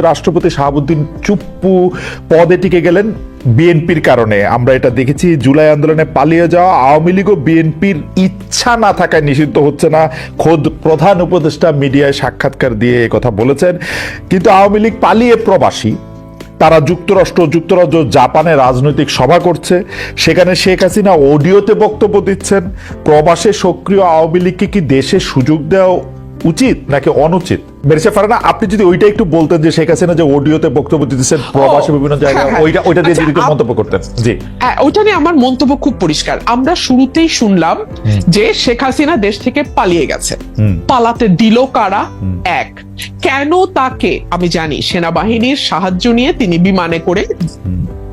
রাষ্ট্রপতি শাহাবুদ্দিন চুপ্পু পদে টিকে গেলেন বিএনপির কারণে। আমরা এটা দেখেছি, জুলাই আন্দোলনে পালিয়ে যাওয়া আওয়ামী লীগ ও বিএনপির ইচ্ছা না থাকায় নিষিদ্ধ হচ্ছে না। খোদ প্রধান উপদেষ্টা মিডিয়ায় সাক্ষাৎকার দিয়ে কথা বলেছেন। কিন্তু আওয়ামী লীগ পালিয়ে প্রবাসী। তারা যুক্তরাষ্ট্র, যুক্তরাজ্য, জাপানে রাজনৈতিক সভা করছে। সেখানে শেখ হাসিনা অডিওতে বক্তব্য দিচ্ছেন। প্রবাসে সক্রিয় আওয়ামী লীগকে কি দেশে সুযোগ দেওয়া উচিত নাকি অনুচিত? মেরেছে ফারানা আপনি যদি ওইটা একটু বলতেন যে শেখ হাসিনা যে অডিওতে বক্তব্য দিচ্ছেন প্রবাসে বিভিন্ন জায়গায় হ্যাঁ, হ্যাঁ। ওইটা ওইটা দিয়ে আচ্ছা, যদি একটু মন্তব্য করতেন। জি। হ্যাঁ ওইটা নিয়ে আমার মন্তব্য খুব পরিষ্কার। আমরা শুরুতেই শুনলাম যে শেখ হাসিনা দেশ থেকে পালিয়ে গেছে। পালাতে দিল কারা? এক কেন তাকে আমি জানি সেনাবাহিনীর সাহায্য নিয়ে তিনি বিমানে করে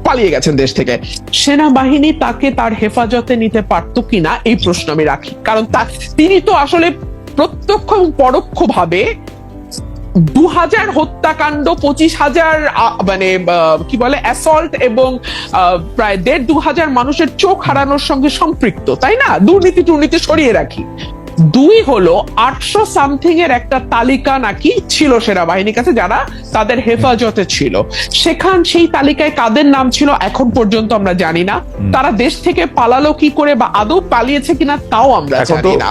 পালিয়ে গেছেন দেশ থেকে। সেনাবাহিনী তাকে তার হেফাজতে নিতে পারতো কিনা এই প্রশ্ন আমি রাখি। কারণ তিনি তো আসলে প্রত্যক্ষ এবং পরোক্ষ ভাবে দু হাজার হত্যাকাণ্ড পঁচিশ হাজার মানে কি বলে অ্যাসল্ট এবং প্রায় দেড় দু হাজার মানুষের চোখ হারানোর সঙ্গে সম্পৃক্ত, তাই না? দুর্নীতি টুর্নীতি সরিয়ে রাখি। দুই হলো আটশো সামথিং এর একটা তালিকা নাকি ছিল সেনাবাহিনীর কাছে যারা তাদের হেফাজতে ছিল। সেখান সেই তালিকায় কাদের নাম ছিল এখন পর্যন্ত আমরা জানি না। তারা দেশ থেকে পালালো কি করে বা আদৌ পালিয়েছে কিনা তাও আমরা জানি না।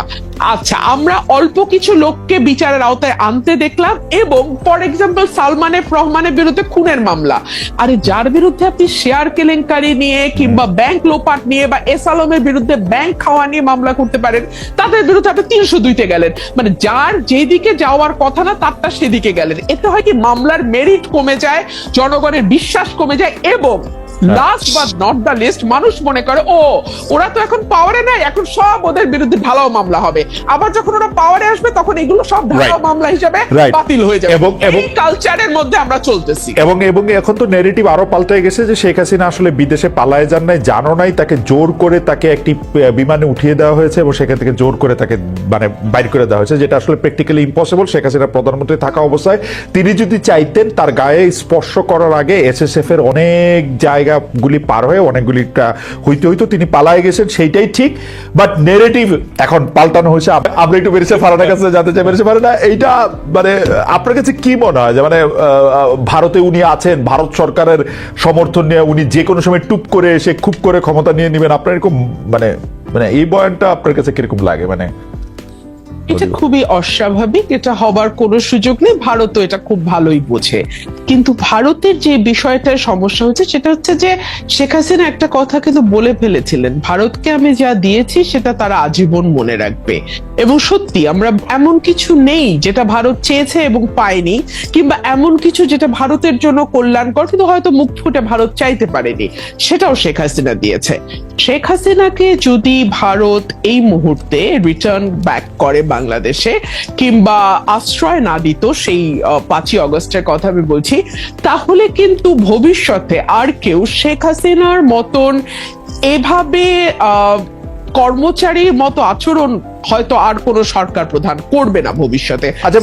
আচ্ছা আমরা অল্প কিছু লোককে বিচারের আওতায় আনতে দেখলাম এবং ফর এক্সাম্পল সালমানের রহমানের বিরুদ্ধে খুনের মামলা। আরে যার বিরুদ্ধে আপনি শেয়ার কেলেঙ্কারি নিয়ে কিংবা ব্যাংক লোপাট নিয়ে বা এস আলমের বিরুদ্ধে ব্যাংক খাওয়া নিয়ে মামলা করতে পারেন তাদের বিরুদ্ধে আপনি তিনশো দুইতে গেলেন। মানে যার যেদিকে যাওয়ার কথা না তারটা সেদিকে গেলেন। এতে হয় কি, মামলার মেরিট কমে যায়, জনগণের বিশ্বাস কমে যায়, এবং last but not the least মানুষ মনে করে ও ওরা তো এখন পাওয়ারে নাই এখন সব ওদের বিরুদ্ধে ঢালাও মামলা হবে। আবার যখন ওরা পাওয়ারে আসবে তখন এগুলো সব ঢালাও মামলা হিসেবে বাতিল হয়ে যাবে। এবং- এবং- কালচারের মধ্যে আমরা চলতেছি। এবং এবং এখন তো নেগেটিভ আরও পাল্টায় গেছে যে শেখ হাসিনা আসলে বিদেশে পালায় যান নাই জানো নাই তাকে জোর করে তাকে একটি বিমানে উঠিয়ে দেওয়া হয়েছে এবং সেখান থেকে জোর করে তাকে মানে বাইর করে দেওয়া হয়েছে যেটা আসলে প্র্যাকটিক্যালি ইম্পসিবল শেখ হাসিনা প্রধানমন্ত্রী থাকা অবস্থায় তিনি যদি চাইতেন তার গায়ে স্পর্শ করার আগে এসএসএফ এর অনেক জায়গাগুলি পার হয়ে অনেকগুলি হইতে হইতো তিনি পালায় গেছেন, সেইটাই ঠিক। বাট নেগেটিভ এখন পাল্টানো হয়েছে। আমরা একটু বেরিয়েছে ফারানার কাছে, জানতে চাই বেরিয়েছে ফারানা। এইটা মানে আপনার কাছে কি মনে হয়? যে মানে ভারতে উনি আছেন, ভারত সরকারের সমর্থন নিয়ে উনি যে কোনো সময় টুপ করে এসে খুব করে ক্ষমতা নিয়ে নেবেন, আপনার এরকম মানে মানে এই বয়ানটা আপনার কাছে কীরকম লাগে? মানে এটা খুবই অস্বাভাবিক এটা হবার কোনো সুযোগ নেই ভারতও এটা খুব ভালোই বোঝে। কিন্তু ভারতের যে বিষয়টার সমস্যা হচ্ছে সেটা হচ্ছে যে শেখ হাসিনা একটা কথা কিন্তু বলে ফেলেছিলেন ভারতকে আমি যা দিয়েছি সেটা তারা আজীবন মনে রাখবে। এবং সত্যি আমরা এমন কিছু নেই যেটা ভারত চেয়েছে এবং পায়নি কিংবা এমন কিছু যেটা ভারতের জন্য কল্যাণকর কিন্তু হয়তো মুখ ফুটে ভারত চাইতে পারেনি সেটাও শেখ হাসিনা দিয়েছে। শেখ হাসিনাকে যদি ভারত এই মুহূর্তে রিটার্ন ব্যাক করে বাংলাদেশে কিংবা আশ্রয় না দিত সেই পাঁচই অগস্টের কথা আমি বলছি, তাহলে কিন্তু ভবিষ্যতে আর কেউ শেখ হাসিনার মতন এভাবে কর্মচারীর মতো আচরণ হয়তো আর কোনো সরকার প্রধান করবে না ভবিষ্যতে। আচ্ছা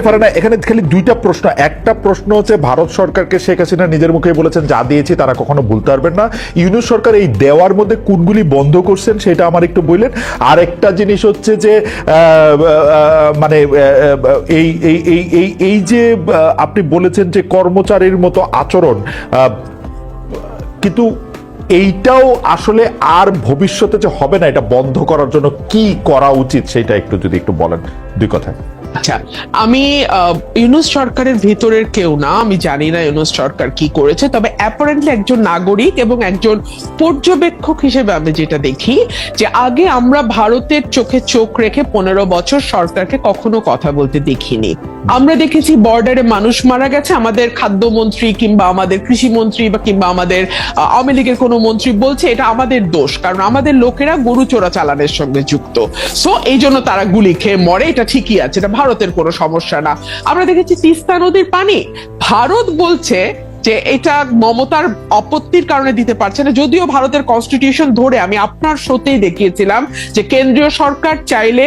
এখানে এখানে খালি দুইটা প্রশ্ন। একটা প্রশ্ন হচ্ছে ভারত সরকারকে শেখ হাসিনা নিজের মুখে বলেছেন যা দিয়েছি তারা কখনো ভুলতে পারবেন না। ইউনুস সরকার এই দেওয়ার মধ্যে কোনগুলি বন্ধ করছেন সেটা আমার একটু বললেন। আর একটা জিনিস হচ্ছে যে মানে এই এই এই এই এই যে আপনি বলেছেন যে কর্মচারীর মতো আচরণ আহ, কিন্তু এইটাও আসলে আর ভবিষ্যতে যে হবে না, এটা বন্ধ করার জন্য কি করা উচিত, সেটা একটু যদি একটু বলেন দুই কথায়। আচ্ছা আমি ইউনুস সরকারের ভিতরের কেউ না, আমি জানি না ইউনুস সরকার কি করেছে, তবে অ্যাপারেন্টলি একজন নাগরিক এবং একজন পর্যবেক্ষক হিসেবে আমি যেটা দেখি, যে আগে আমরা ভারতের চোখে চোখ রেখে পনেরো বছর সরকারকে কখনো কথা বলতে দেখিনি। আমরা দেখেছি বর্ডারে মানুষ মারা গেছে, আমাদের খাদ্যমন্ত্রী কিংবা আমাদের কৃষিমন্ত্রী বা কিংবা আমাদের আওয়ামী লীগের কোনো মন্ত্রী বলছে এটা আমাদের দোষ, কারণ আমাদের লোকেরা গরু চোরা চালানের সঙ্গে যুক্ত। সো এই জন্য তারা গুলি খেয়ে মরে, এটা ঠিকই আছে, এটা ভারতের কোনো সমস্যা না। আমরা দেখেছি তিস্তা নদীর পানি। ভারত বলছে যে এটা মমতার আপত্তির কারণে দিতে পারছে না। যদিও ভারতের কনস্টিটিউশন ধরে আমি আপনার শোতেই দেখিয়েছিলাম যে কেন্দ্রীয় সরকার চাইলে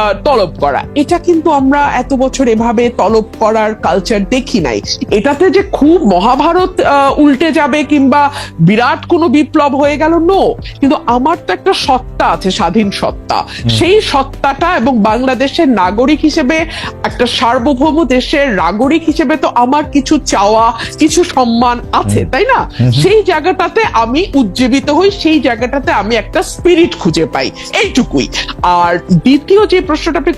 তলব করা। এটা কিন্তু আমরা এত বছর এভাবে তলব করার কালচার দেখি নাই। এটাতে যে খুব মহাভারত উল্টে যাবে কিংবা বিরাট কোনো বিপ্লব হয়ে গেল নো কিন্তু আমার তো একটা সত্তা আছে স্বাধীন সত্তা। সেই সত্তাটা এবং বাংলাদেশের নাগরিক হিসেবে একটা সার্বভৌম দেশের নাগরিক হিসেবে তো আমার কিছু চাওয়া কিছু সম্মান আছে তাই না? সেই জায়গাটাতে আমি উজ্জীবিত হই সেই জায়গাটাতে আমি একটা স্পিরিট খুঁজে পাই এইটুকুই। আর দ্বিতীয় যে প্রশ্নটা আপনি